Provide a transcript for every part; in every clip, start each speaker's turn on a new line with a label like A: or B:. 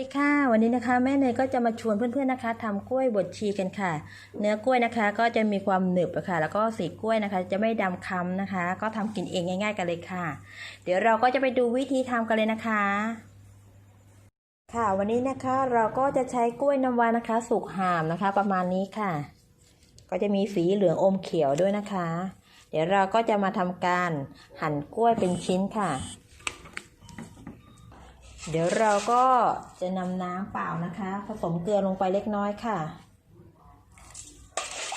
A: สวัสดีค่ะวันนี้นะคะแม่เนยก็จะมาชวนเพื่อนๆนะคะทำกล้วยบดชีกันค่ะ เนื้อกล้วยนะคะก็จะมีความหนึบะค่ะ แล้วก็สีกล้วยนะคะ จะไม่ดำคำนะคะ ก็ทำกินเองง่าย ๆ กันเลยค่ะ เดี๋ยวเราก็จะไปดูวิธีทำกันเลยนะคะ ค่ะวันนี้นะคะเราก็จะใช้กล้วยน้ำว้านะคะ สุกห่ามนะคะ ประมาณนี้ค่ะ ก็จะมีสีเหลืองอมเขียวด้วยนะคะ เดี๋ยวเราก็จะมาทำการหั่นกล้วยเป็นชิ้นค่ะ เดี๋ยวเราก็จะนำน้ำเปล่านะคะ ผสมเกลือลงไปเล็กน้อยค่ะ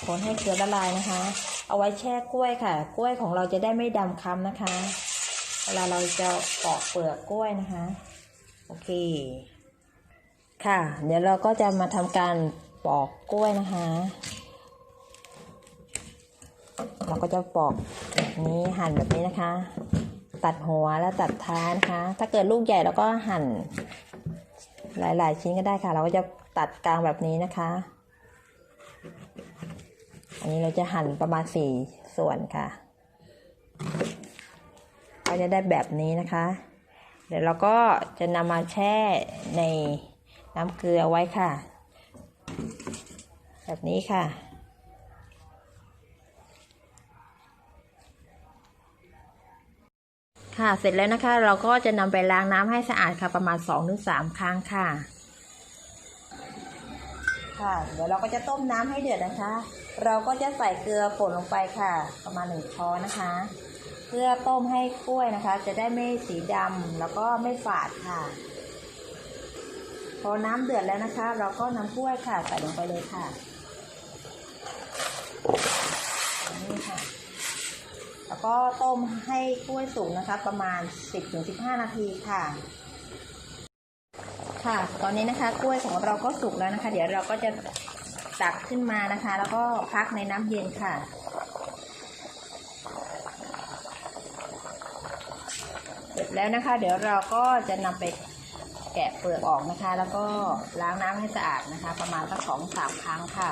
A: คนให้เกลือละลายนะคะ เอาไว้แช่กล้วยค่ะ กล้วยของเราจะได้ไม่ดำคำนะคะ เวลาเราจะปอกเปลือกกล้วยนะคะ โอเค ค่ะ เดี๋ยวเราก็จะมาทำการปอกกล้วยนะคะ เราก็จะปอกแบบนี้หั่นแบบนี้นะคะ ตัดหัวแล้วตัดท้ายนะคะ ถ้าเกิดลูกใหญ่เราก็หั่น หลาย ๆ ชิ้นก็ได้ค่ะ เราก็จะตัดกลางแบบนี้นะคะ อันนี้เราจะหั่นประมาณสี่ส่วนค่ะก็จะได้แบบนี้นะคะ เดี๋ยวเราก็จะนำมาแช่ในน้ำเกลือไว้ค่ะ แบบนี้ค่ะ ค่ะ เสร็จแล้วนะคะ เราก็จะนำไปล้างน้ำให้สะอาดค่ะประมาณ 2-3 ครั้งค่ะ ค่ะ เดี๋ยวเราก็จะต้มน้ำให้เดือดนะคะ เราก็จะใส่เกลือป่นลงไปค่ะ ประมาณหนึ่งช้อนนะคะ เพื่อต้มให้กล้วยนะคะ จะได้ไม่สีดำแล้วก็ไม่ฝาดค่ะ พอน้ำเดือดแล้วนะคะ เราก็นำกล้วยค่ะใส่ลงไปเลยค่ะนี่ค่ะ แล้ว ก็ต้มให้กล้วยสุกนะคะประมาณ 10-15 นาทีค่ะ ค่ะ ตอนนี้นะคะกล้วยของเราก็สุกแล้วนะคะ เดี๋ยวเราก็จะตักขึ้นมานะคะ แล้วก็พักในน้ำเย็นค่ะเสร็จแล้วนะคะ เดี๋ยวเราก็จะนำไปแกะเปลือกออกนะคะ แล้วก็ล้างน้ำให้สะอาดนะคะ ประมาณสักสองสามครั้งค่ะ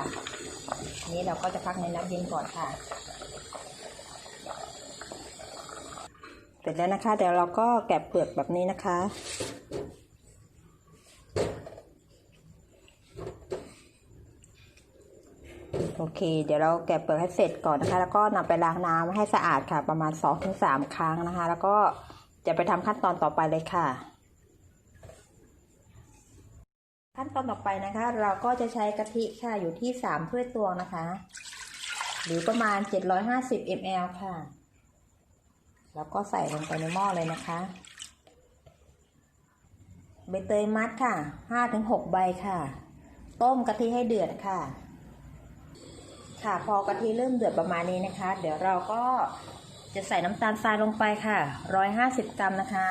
A: อันนี้เราก็จะพักในน้ำเย็นก่อนค่ะ เสร็จแล้วนะคะ เดี๋ยวเราก็แกะเปลือกแบบนี้นะคะ โอเค เดี๋ยวเราแกะเปลือกให้เสร็จก่อนนะคะ แล้วก็นำไปล้างน้ำให้สะอาดค่ะ ประมาณ 2-3 ครั้งนะคะ แล้วก็จะไปทำขั้นตอนต่อไปเลยค่ะ ขั้นตอนต่อไปนะคะ เราก็จะใช้กะทิค่ะอยู่ที่3ถ้วยตวงนะคะ หรือประมาณ 750 ml ค่ะ แล้วก็ใส่ลงไปในหม้อเลยนะคะใบเตยมัดค่ะ5-6ใบค่ะ ต้มกะทิให้เดือดค่ะ ค่ะพอกะทิเริ่มเดือดประมาณนี้นะคะ เดี๋ยวเราก็จะใส่น้ำตาลทรายลงไปค่ะ150กรัมนะคะ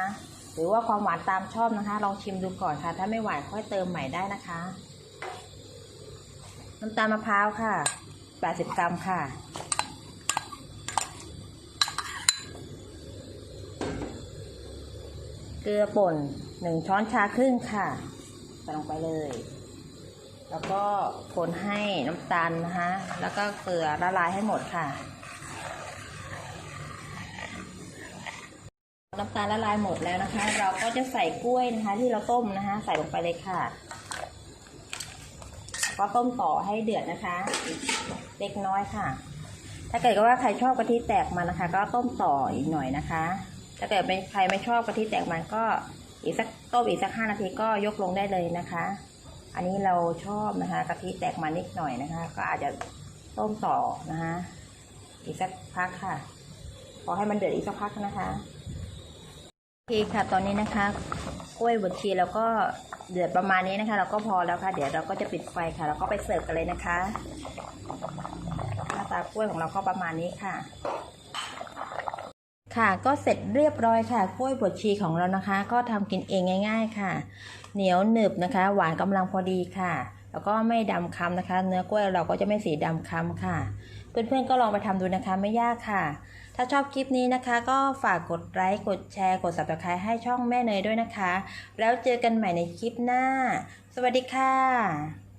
A: หรือว่าความหวานตามชอบนะคะ ลองชิมดูก่อนค่ะ ถ้าไม่หวานค่อยเติมใหม่ได้นะคะ น้ำตาลมะพร้าวค่ะ80กรัมค่ะ เก ลือป่นหนึ่งช้อนชาครึ่งค่ะใส่ลงไปเลย แล้วก็คนให้น้ำตาลนะคะ แล้วก็เกลือละลายให้หมดค่ะ น้ำตาลละลายหมดแล้วนะคะ เราก็จะใส่กล้วยนะคะ ที่เราต้มนะคะ ใส่ลงไปเลยค่ะ ก็ต้มต่อให้เดือดนะคะ เล็กน้อยค่ะ ถ้าเกิดว่าใครชอบกะทิแตกมันนะคะ ก็ต้มต่ออีกหน่อยนะคะ ถ้าเกิดเป็นใครไม่ชอบกะทิแตกมันก็อีกสักต้มอีกสักห้านาทีก็ยกลงได้เลยนะคะ อันนี้เราชอบนะคะกะทิแตกมันนิดหน่อยนะคะ ก็อาจจะต้มต่อนะคะอีกสักพักค่ะพอให้มันเดือดอีกสักพักนะคะโอเคค่ะตอนนี้นะคะกล้วยบดชีแล้วก็เดือดประมาณนี้นะคะ เราก็พอแล้วค่ะ เดี๋ยวเราก็จะปิดไฟค่ะ แล้วก็ไปเสิร์ฟกันเลยนะคะหน้าตากล้วยของเราก็ประมาณนี้ค่ะ ค่ะก็เสร็จเรียบร้อยค่ะกล้วยบดชีของเรานะคะ ก็ทำกินเองง่าย ๆ ค่ะ เหนียวหนึบนะคะ หวานกำลังพอดีค่ะ แล้วก็ไม่ดำคำนะคะ เนื้อกล้วยเราก็จะไม่สีดำคำค่ะ เพื่อนๆก็ลองไปทำดูนะคะไม่ยากค่ะ ถ้าชอบคลิปนี้นะคะ ก็ฝากกดไลค์กดแชร์ กด subscribe ให้ช่องแม่เนยด้วยนะคะ แล้วเจอกันใหม่ในคลิปหน้า สวัสดีค่ะ